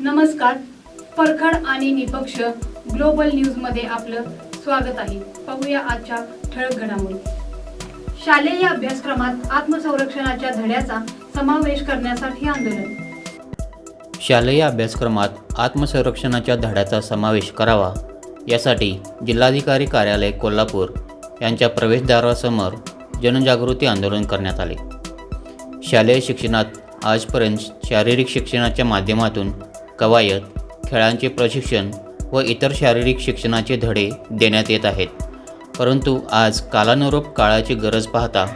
नमस्कार. परखड आणि निपक्ष ग्लोबल न्यूजमध्ये आपलं स्वागत आहे. पाहूया आजच्या ठळक घडामोडी. शालेय अभ्यासक्रमात आत्मसंरक्षणाच्या धड्याचा समावेश करण्यासाठी आंदोलन. शालेय अभ्यासक्रमात आत्मसंरक्षणाच्या धड्याचा समावेश करावा यासाठी जिल्हाधिकारी कार्यालय कोल्हापूर यांच्या प्रवेशद्वारासमोर जनजागृती आंदोलन करण्यात आले. शालेय शिक्षणात आजपर्यंत शारीरिक शिक्षणाच्या माध्यमातून कवायत खेळांचे प्रशिक्षण व इतर शारीरिक शिक्षणाचे धडे देण्यात येत आहेत. परंतु आज कालानुरूप काळाची गरज पाहता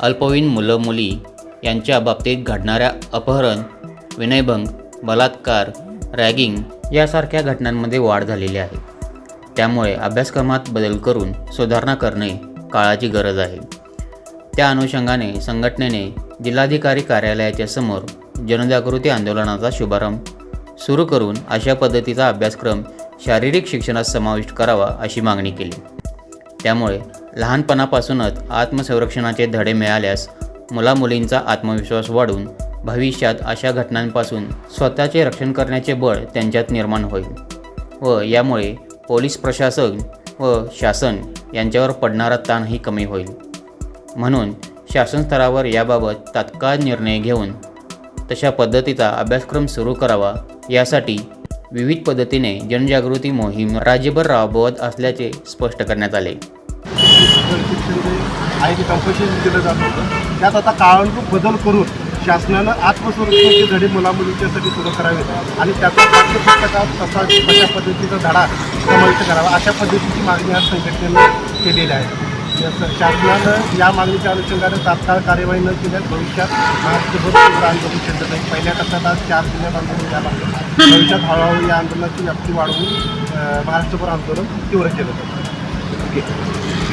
अल्पवयीन मुलं मुली यांच्या बाबतीत घडणाऱ्या अपहरण विनयभंग बलात्कार रॅगिंग यासारख्या घटनांमध्ये वाढ झालेली आहे. त्यामुळे अभ्यासक्रमात बदल करून सुधारणा करणे काळाची गरज आहे. त्या अनुषंगाने संघटनेने जिल्हाधिकारी कार्यालयाच्या समोर जनजागृती आंदोलनाचा शुभारंभ सुरू करून अशा पद्धतीचा अभ्यासक्रम शारीरिक शिक्षणात समाविष्ट करावा अशी मागणी केली. त्यामुळे लहानपणापासूनच आत्मसंरक्षणाचे धडे मिळाल्यास मुलामुलींचा आत्मविश्वास वाढून भविष्यात अशा घटनांपासून स्वतःचे रक्षण करण्याचे बळ त्यांच्यात निर्माण होईल व यामुळे पोलीस प्रशासन व शासन यांच्यावर पडणारा ताणही कमी होईल. म्हणून शासन स्तरावर याबाबत तात्काळ निर्णय घेऊन तशा पद्धतीचा अभ्यासक्रम सुरू करावा. यासाठी विविध पद्धतीने जनजागृती मोहीम राज्यभर राबवत असल्याचे स्पष्ट करण्यात आले. आहे ते दिलं जात होतं. त्यात आता काळानुरूप बदल करून शासनानं आत्मसुरक्षेचे धडे मुलामुलींच्यासाठी सुरू करावे आणि त्याचा पाठ्यपुस्तकात तसा पद्धतीचा धडा समाविष्ट करावा अशा पद्धतीची मागणी आज संघटनेनं केलेली आहे. शासनानं या मागणीच्या अनुषंगानं तात्काळ कार्यवाही न केल्यास भविष्यात महाराष्ट्रभर तीव्र आंदोलन केलं जाईल पहिल्या टप्प्यात आज चार जिल्ह्यात आंदोलन झालं लागलं. भविष्यात हळूहळू या आंदोलनाची व्याप्ती वाढवून महाराष्ट्रभर आंदोलन तीव्र केलं जातं ओके.